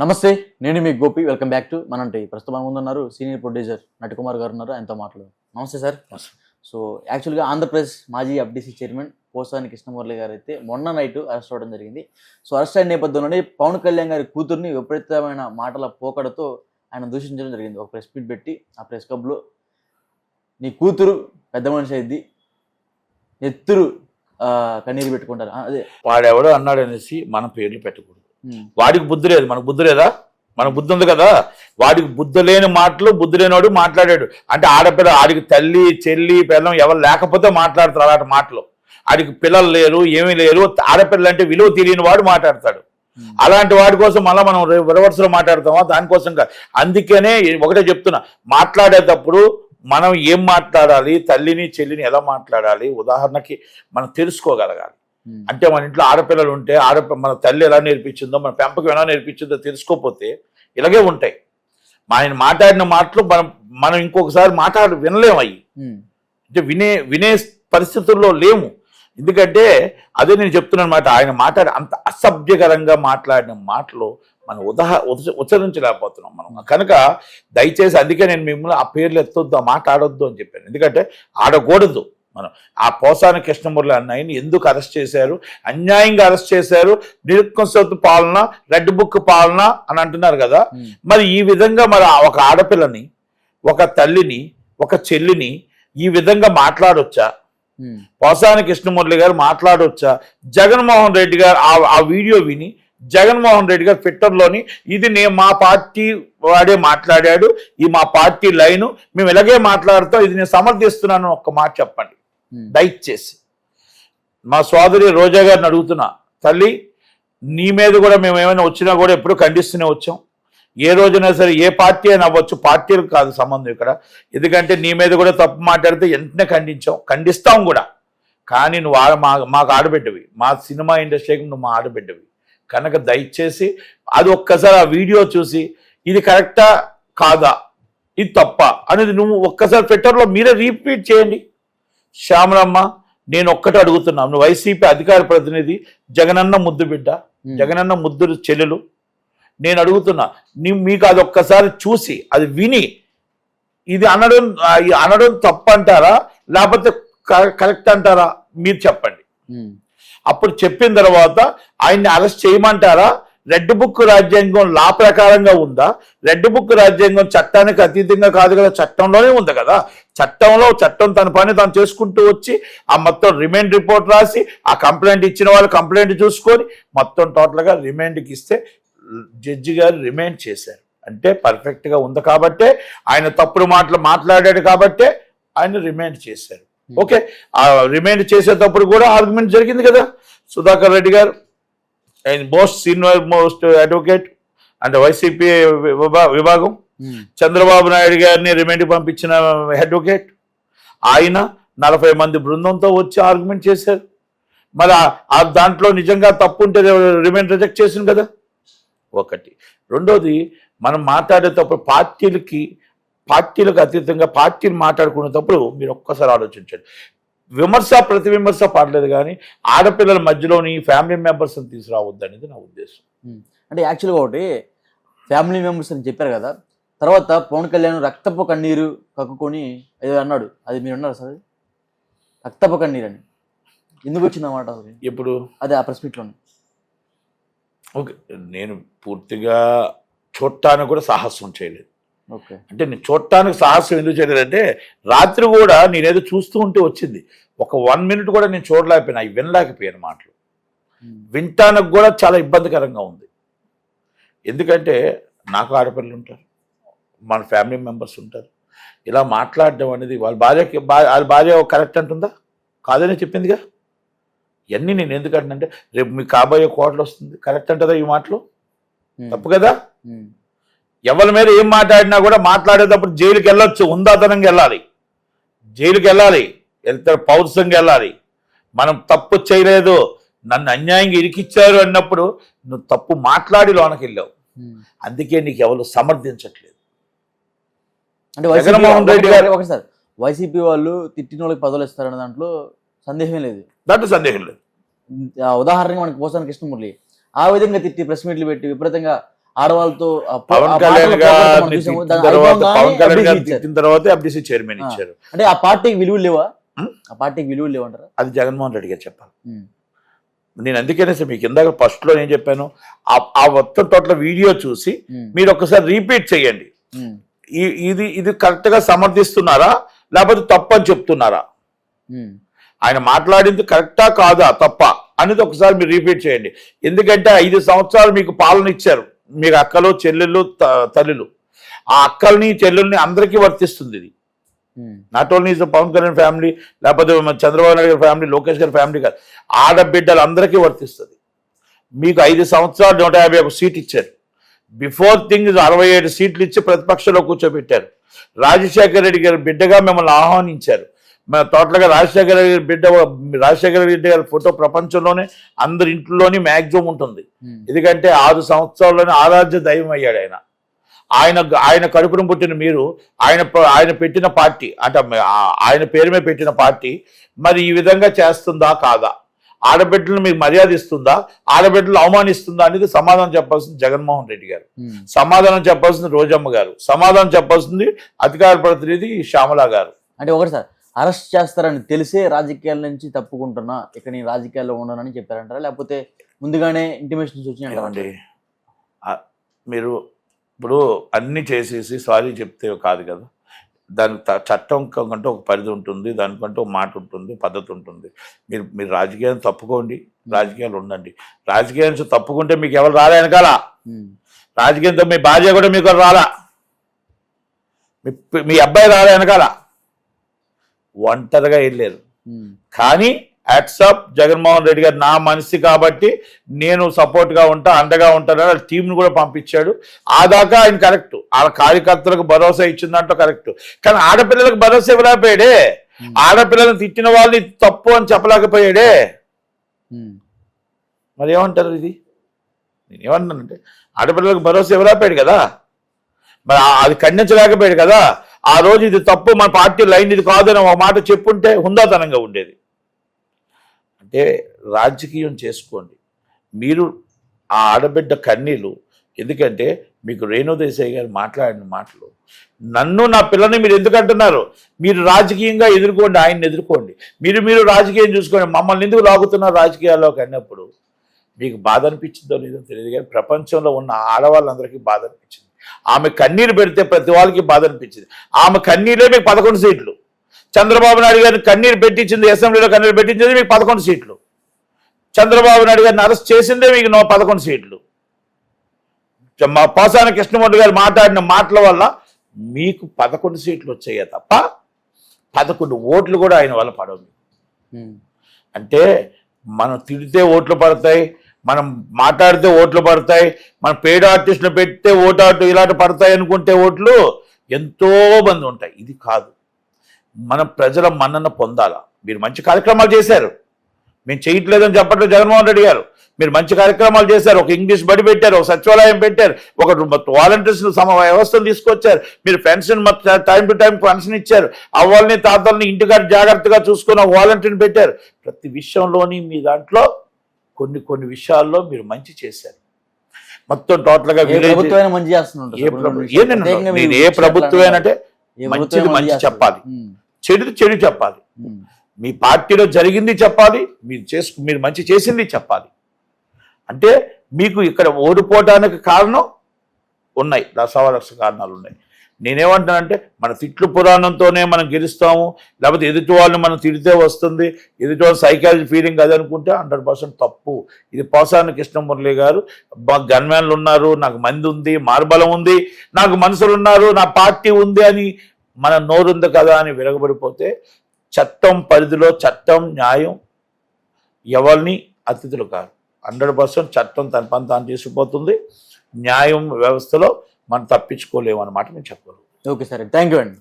నమస్తే నేను మీ గోపి. వెల్కమ్ బ్యాక్ టు మనంటి. ప్రస్తుతం మన ముందున్నారు సీనియర్ ప్రొడ్యూసర్ నటికుమార్ గారు ఉన్నారు ఆయనతో మాట్లాడు నమస్తే సార్. సో యాక్చువల్గా ఆంధ్రప్రదేశ్ మాజీ ఎఫ్డీసీ చైర్మన్ పోసాని కృష్ణమురళి గారు అయితే మొన్న నైట్ అరెస్ట్ అవ్వడం జరిగింది. సో అరెస్ట్ అయిన నేపథ్యంలోనే పవన్ కళ్యాణ్ గారి కూతుర్ని విపరీతమైన మాటల పోకడతో ఆయన దూషించడం జరిగింది. ఒక ప్రెస్ మీట్ పెట్టి ఆ ప్రెస్ క్లబ్లో నీ కూతురు పెద్ద మనిషి అయింది. ఎత్తురు కన్నీరు పెట్టుకుంటారు. అదే. వాడెవడో అన్నాడు అనేసి మన పేర్లు పెట్టకూడదు. వాడికి బుద్ధి లేదు. మనకు బుద్ధి లేదా? మనకు బుద్ధి ఉంది కదా? వాడికి బుద్ధి లేని మాటలు బుద్ధి లేనివాడు మాట్లాడాడు. అంటే ఆడపిల్ల ఆడికి తల్లి చెల్లి పిల్లం ఎవరు లేకపోతే మాట్లాడతారు అలాంటి మాటలు. ఆడికి పిల్లలు లేరు ఏమీ లేరు. ఆడపిల్ల అంటే విలువ తెలియని వాడు మాట్లాడతాడు. అలాంటి వాడి కోసం మళ్ళీ మనం రివర్స్లో మాట్లాడతామా? దానికోసం కాదు. అందుకనే ఒకటే చెప్తున్నా. మాట్లాడేటప్పుడు మనం ఏం మాట్లాడాలి? తల్లిని చెల్లిని ఎలా మాట్లాడాలి? ఉదాహరణకి మనం తెలుసుకోగలగాలి. అంటే మన ఇంట్లో ఆడపిల్లలు ఉంటే ఆడపి మన తల్లి ఎలా నేర్పించిందో మన పెంపకం ఎలా నేర్పించిందో తెలుసుకోకపోతే ఇలాగే ఉంటాయి. ఆయన మాట్లాడిన మాటలు మనం మనం ఇంకొకసారి మాట్లాడి వినలేము ఉమ్, అంటే వినే వినే పరిస్థితుల్లో లేము. ఎందుకంటే అదే నేను చెప్తున్నాను అనమాట ఆయన మాట్లాడి అంత అసభ్యకరంగా మాట్లాడిన మాటలు మనం ఉదాహ ఉచ- ఉచ్చరించలేకపోతున్నాం మనం. కనుక దయచేసి అందుకే నేను మిమ్మల్ని ఆ పేర్లు ఎత్తొద్దు ఆ మాట ఆడొద్దు అని చెప్పాను. ఎందుకంటే ఆడకూడదు. మనం. ఆ పోసాని కృష్ణమురళి అన్నయ్యని ఎందుకు అరెస్ట్ చేశారు? అన్యాయంగా అరెస్ట్ చేశారు. నిరుత్కంసత్ పాలన రెడ్ బుక్ పాలన అని అంటున్నారు కదా. ఉమ్, మరి ఈ విధంగా మరి ఒక ఆడపిల్లని ఒక తల్లిని ఒక చెల్లిని ఈ విధంగా మాట్లాడొచ్చా? ఉమ్, పోసాని కృష్ణమురళి గారు మాట్లాడొచ్చా? జగన్మోహన్ రెడ్డి గారు ఆ వీడియో విని జగన్మోహన్ రెడ్డి గారు ట్విట్టర్లోని ఇది నేను మా పార్టీ వాడే మాట్లాడాడు ఈ మా పార్టీ లైను మేము ఇలాగే మాట్లాడుతాం ఇది నేను సమర్థిస్తున్నాను ఒక్క మాట చెప్పండి. దయచేసి మా సోదరి రోజా గారిని అడుగుతున్నా తల్లి నీ మీద కూడా మేము ఏమైనా వచ్చినా కూడా ఎప్పుడు ఖండిస్తూనే వచ్చాం. ఏ రోజైనా సరే ఏ పార్టీ అయినా అవ్వచ్చు పార్టీలకు కాదు సంబంధం ఇక్కడ. ఎందుకంటే నీ మీద కూడా తప్పు మాట్లాడితే వెంటనే ఖండించాం ఖండిస్తాం కూడా. కానీ నువ్వు ఆడ మా మాకు ఆడబిడ్డవి. మా సినిమా ఇండస్ట్రీకి నువ్వు మా ఆడబిడ్డవి. కనుక దయచేసి అది ఒక్కసారి ఆ వీడియో చూసి ఇది కరెక్టా కాదా? ఇది తప్ప? అనేది నువ్వు ఒక్కసారి ట్విట్టర్లో మీరే రీపీట్ చేయండి. శ్యామలమ్మ నేను ఒక్కటే అడుగుతున్నాను నువ్వు వైసీపీ అధికార ప్రతినిధి జగనన్న ముద్దు బిడ్డ జగనన్న ముద్దు చెల్లెలు. నేను అడుగుతున్నా నీ మీకు అది ఒక్కసారి చూసి అది విని ఇది అనడం అనడం తప్పు అంటారా లేకపోతే కరెక్ట్ అంటారా? మీరు చెప్పండి. అప్పుడు చెప్పిన తర్వాత ఆయన్ని అరెస్ట్ చేయమంటారా? రెడ్ బుక్ రాజ్యాంగం లా ప్రకారంగా ఉందా? రెడ్ బుక్ రాజ్యాంగం చట్టానికి అతీతంగా కాదు కదా చట్టంలోనే ఉంది కదా. చట్టంలో చట్టం తన పని తాను చేసుకుంటూ వచ్చి ఆ మొత్తం రిమైండ్ రిపోర్ట్ రాసి ఆ కంప్లైంట్ ఇచ్చిన వాళ్ళు కంప్లైంట్ చూసుకొని మొత్తం టోటల్గా రిమైండ్కి ఇస్తే జడ్జి గారు రిమైండ్ చేశారు. అంటే పర్ఫెక్ట్గా ఉంది కాబట్టే ఆయన తప్పుడు మాటలు మాట్లాడాడు కాబట్టే ఆయన రిమైండ్ చేశారు. ఓకే? ఆ రిమైండ్ చేసేటప్పుడు కూడా ఆర్గ్యుమెంట్ జరిగింది కదా. సుధాకర్ రెడ్డి గారు ఆయన మోస్ట్ సీనియర్ మోస్ట్ అడ్వకేట్ అంటే వైసీపీ విభా- విభాగం. ఉమ్, చంద్రబాబు నాయుడు గారిని రిమైండ్ పంపించిన అడ్వకేట్. ఆయన నలభై మంది బృందంతో వచ్చి ఆర్గ్యుమెంట్ చేశారు. మరి ఆ- ఆ దాంట్లో నిజంగా తప్పు ఉంటే రిమైండ్ రిజెక్ట్ చేసింది కదా. ఒకటి. రెండోది మనం మాట్లాడేటప్పుడు పార్టీలకి పార్టీలకు అతీతంగా పార్టీలు మాట్లాడుకునేటప్పుడు మీరు ఒక్కసారి ఆలోచించండి. విమర్శ ప్రతి విమర్శ పడలేదు కానీ ఆడపిల్లల మధ్యలోని ఫ్యామిలీ మెంబర్స్ని తీసుకురావద్దు అనేది నా ఉద్దేశం. అంటే యాక్చువల్గా ఒకటి ఫ్యామిలీ మెంబర్స్ అని చెప్పారు కదా తర్వాత పవన్ కళ్యాణ్ రక్తపు కన్నీరు కక్కుకొని ఏదో అన్నాడు అది మీరు అన్నారు సార్ రక్తపు కన్నీరు అని. ఎందుకు వచ్చింది అన్నమాట అది ఇప్పుడు అదే ఆ ప్రెస్ మీట్లోనే ఓకే నేను పూర్తిగా చూడటానికి కూడా సాహసం చేయలేదు. అంటే నేను చూడటానికి సాహసం ఎందుకు చేయలేదంటే రాత్రి కూడా నేనేదో చూస్తూ ఉంటే వచ్చింది. ఒక వన్ మినిట్ కూడా నేను చూడలేకపోయినా అవి వినలేకపోయాను మాటలు. ఉమ్, వినటానికి కూడా చాలా ఇబ్బందికరంగా ఉంది. ఎందుకంటే నాకు ఆడపిల్లలు ఉంటారు మన ఫ్యామిలీ మెంబర్స్ ఉంటారు. ఇలా మాట్లాడడం అనేది వాళ్ళ భార్యకి వాళ్ళ భార్య కరెక్ట్ అంటుందా? కాదని చెప్పిందిగా? ఇవన్నీ నేను ఎందుకంటే రేపు మీ కాబోయే కోటలు వస్తుంది. కరెక్ట్ అంటుందా ఈ మాటలు? ఉమ్, తప్పు కదా? ఉమ్, ఎవరి మీద ఏం మాట్లాడినా కూడా మాట్లాడేటప్పుడు జైలుకి వెళ్ళొచ్చు ఉందాతనంగా వెళ్ళాలి. జైలుకి వెళ్ళాలి వెళ్తే పౌరుషంగా వెళ్ళాలి. మనం తప్పు చేయలేదు నన్ను అన్యాయంగా ఇరికిచ్చారు అన్నప్పుడు నువ్వు తప్పు మాట్లాడి లోనకి వెళ్ళావు. అందుకే నీకు ఎవరు సమర్థించట్లేదు. అంటే జగన్మోహన్ రెడ్డి గారు- ఒకటి సార్ వైసీపీ వాళ్ళు తిట్టిన వాళ్ళకి పదవులు ఇస్తారనే దాంట్లో సందేహమే లేదు. దాంట్లో సందేహం లేదు. ఆ ఉదాహరణగా మనకి పోసాని కృష్ణమురళి ఆ విధంగా తిట్టి ప్రెస్ మీట్లు పెట్టి విపరీతంగా ఆడవాళ్ళతో పవన్ కళ్యాణ్ పవన్ కళ్యాణ్. తిట్టిన తర్వాత ఎఫ్డిసి చైర్మన్. ఇచ్చారు. అంటే ఆ పార్టీకి విలువలు లేవా? ఆ పార్టీకి విలువలు లేవంటారా? అది జగన్మోహన్ రెడ్డి గారు చెప్పాలి. నేను అందుకనే సార్ మీకు ఇందాక ఫస్ట్లో ఏం చెప్పాను ఆ- మొత్తం టోటల్ వీడియో చూసి. మీరు ఒకసారి రీపీట్ చేయండి. ఇది ఇది కరెక్ట్గా సమర్థిస్తున్నారా? లేకపోతే తప్పు అని చెప్తున్నారా. ఆయన మాట్లాడింది కరెక్టా కాదా? తప్ప. అనేది ఒకసారి మీరు రిపీట్ చేయండి. ఎందుకంటే ఐదు సంవత్సరాలు మీకు పాలన ఇచ్చారు. మీకు అక్కలు చెల్లెళ్ళు తల్లులు. ఆ అక్కల్ని చెల్లెల్ని అందరికీ వర్తిస్తుంది ఇది. Not only is Pawan Kalyan family లేకపోతే చంద్రబాబు నాయుడు గారి ఫ్యామిలీ లోకేష్ గారి ఫ్యామిలీ కాదు. ఆడబిడ్డలు అందరికీ వర్తిస్తుంది. మీకు ఐదు సంవత్సరాలు నూట యాభై ఒక సీట్ ఇచ్చారు. బిఫోర్ థింగ్ అరవై ఏడు సీట్లు ఇచ్చి ప్రతిపక్షంలో కూర్చోబెట్టారు. రాజశేఖర రెడ్డి గారి బిడ్డగా మిమ్మల్ని ఆహ్వానించారు. మన టోటల్గా రాజశేఖర బిడ్డ రాజశేఖర రెడ్డి గారి ఫోటో ప్రపంచంలోనే అందరి ఇంట్లోనే మ్యాక్సిమం ఉంటుంది. ఎందుకంటే ఆరు సంవత్సరాల్లోనే ఆరాధ్య దైవం అయ్యాడు ఆయన. ఆయన ఆయన కడుపును పుట్టిన మీరు ఆయన ఆయన పెట్టిన పార్టీ అంటే ఆయన పేరు మీద పెట్టిన పార్టీ మరి ఈ విధంగా చేస్తుందా కాదా? ఆడబిడ్డలను మీకు మర్యాద ఇస్తుందా? ఆడబిడ్డలు అవమానిస్తుందా అనేది సమాధానం చెప్పాల్సింది జగన్మోహన్ రెడ్డి గారు. సమాధానం చెప్పాల్సింది రోజమ్మ గారు. సమాధానం చెప్పాల్సింది అధికార ప్రతినిధి శ్యామల గారు. అంటే ఒకటి సార్ అరెస్ట్ చేస్తారని తెలిసే రాజకీయాల నుంచి తప్పుకుంటున్నా ఇక్కడ నేను రాజకీయాల్లో ఉండనని చెప్పారంటారా? లేకపోతే ముందుగానే ఇంటిమేషన్స్ ఆ, మీరు ఇప్పుడు అన్ని చేసేసి సారీ చెప్తే కాదు కదా. దాని త- చట్టం కంటే ఒక పరిధి ఉంటుంది దానికంటే ఒక మాట ఉంటుంది పద్ధతి ఉంటుంది. మీరు మీరు రాజకీయాన్ని తప్పుకోండి రాజకీయాలు ఉండండి. రాజకీయాల నుంచి తప్పుకుంటే మీకు ఎవరు రాలే వెనకాల. రాజకీయంతో మీ భార్య కూడా మీకు రాలా? మీ అబ్బాయి రాలే వెనకాల. ఒంటరిగా వెళ్ళారు ఉం. కానీ యాక్సెప్ట్ జగన్మోహన్ రెడ్డి గారు నా మనిషి కాబట్టి నేను సపోర్ట్గా ఉంటా అండగా ఉంటానని టీంను కూడా పంపించాడు. ఆ దాకా ఆయన కరెక్ట్. ఆ కార్యకర్తలకు భరోసా ఇచ్చిన దాంట్లో కరెక్ట్. కానీ ఆడపిల్లలకు భరోసా ఇవ్వలేకపోయాడే. ఆడపిల్లలను తిట్టిన వాళ్ళని తప్పు అని చెప్పలేకపోయాడే. ఉం. మరి ఏమంటారు ఇది? నేను ఏమంటానంటే ఆడపిల్లలకు భరోసా ఇవ్వలేకపోయాడు కదా. మరి అది ఖండించలేకపోయాడు కదా. ఆ రోజు ఇది తప్పు మన పార్టీ లైన్ ఇది కాదని ఒక మాట చెప్పుంటే హుందాతనంగా ఉండేది. అంటే రాజకీయం చేసుకోండి. మీరు ఆ ఆడబిడ్డ కన్నీలు ఎందుకంటే మీకు రేణుదేశాయి గారు మాట్లాడిన మాటలు. నన్ను నా పిల్లని మీరు ఎందుకు అంటున్నారు? మీరు రాజకీయంగా ఎదుర్కోండి ఆయన్ని ఎదుర్కోండి. మీరు మీరు రాజకీయం చూసుకోండి. మమ్మల్ని ఎందుకు లాగుతున్నారు రాజకీయాల్లోకి అన్నప్పుడు? మీకు బాధ అనిపించిందో లేదో తెలియదు కానీ ప్రపంచంలో ఉన్న ఆడవాళ్ళందరికీ బాధ అనిపించింది. ఆమె కన్నీరు పెడితే ప్రతి వాళ్ళకి బాధ అనిపించింది. ఆమె కన్నీరే మీకు పదకొండు సీట్లు. చంద్రబాబు నాయుడు గారిని కన్నీరు పెట్టించింది అసెంబ్లీలో కన్నీరు పెట్టించింది మీకు పదకొండు సీట్లు. చంద్రబాబు నాయుడు గారిని అరెస్ట్ చేసిందే మీకు నో పదకొండు సీట్లు. మా పోసాని కృష్ణమూర్తి గారు మాట్లాడిన మాటల వల్ల మీకు పదకొండు సీట్లు వచ్చాయి తప్ప పదకొండు ఓట్లు కూడా ఆయన వల్ల పడవు. అంటే మనం తిడితే ఓట్లు పడతాయి మనం మాట్లాడితే ఓట్లు పడతాయి మనం పేడ ఆర్టిస్టులు పెడితే ఓటు ఆటు ఇలాంటి పడతాయి అనుకుంటే ఓట్లు ఎంతో మంది ఉంటాయి. ఇది కాదు. మన ప్రజల మన్నన పొందాలా? మీరు మంచి కార్యక్రమాలు చేశారు. మేము చేయట్లేదని చెప్పట్లేదు జగన్మోహన్ రెడ్డి గారు. మీరు మంచి కార్యక్రమాలు చేశారు ఒక ఇంగ్లీష్ బడి పెట్టారు ఒక సచివాలయం పెట్టారు ఒక వాలంటీర్స్ సమ వ్యవస్థను తీసుకొచ్చారు. మీరు pension time to time pension ఇచ్చారు. అవ్వాలని తాతల్ని ఇంటికాడ జాగ్రత్తగా చూసుకుని ఒక వాలంటీర్ని పెట్టారు. ప్రతి విషయంలోని మీ దాంట్లో కొన్ని కొన్ని విషయాల్లో మీరు మంచి చేశారు మొత్తం టోటల్గా ఏ village- ప్రభుత్వమైనా మంచి ఏ సార్. ప్రభు- ప్రత్యేకంగా ఏంటంటే మీరు నేను ఏ విషయాలు ప్రభుత్వమేనంటే ఏ మంచిది మంచి. చెప్పాలి. చెడు చెడు చెప్పాలి. మీ పార్టీలో జరిగింది చెప్పాలి మీరు చేసుకు మీరు మంచి చేసింది చెప్పాలి అంటే మీకు ఇక్కడ ఓడిపోవటానికి కారణం ఉన్నాయి రసవరస కారణాలు ఉన్నాయి నేనేమంటానంటే మన తిట్లు పురాణంతోనే మనం గెలుస్తాము లేకపోతే ఎదుటి వాళ్ళని మనం తిడితే వస్తుంది ఎదుటి వాళ్ళ సైకాలజీ ఫీలింగ్ అది అనుకుంటే హండ్రెడ్ పర్సెంట్ తప్పు. ఇది పోసాని కృష్ణమురళి గారు గన్మ్యాన్లు ఉన్నారు నాకు మంది ఉంది మార్బలం ఉంది నాకు మనుషులు ఉన్నారు నా పార్టీ ఉంది అని మన నోరుంది కదా అని విరగబడిపోతే చట్టం పరిధిలో చట్టం న్యాయం ఎవరిని? అతిథులు కాదు. హండ్రెడ్ పర్సెంట్ చట్టం తన పని తాను చేసిపోతుంది న్యాయం వ్యవస్థలో మనం తప్పించుకోలేము అన్నమాట నేను చెప్పగలను. Okay sir. థ్యాంక్ యూ అండి.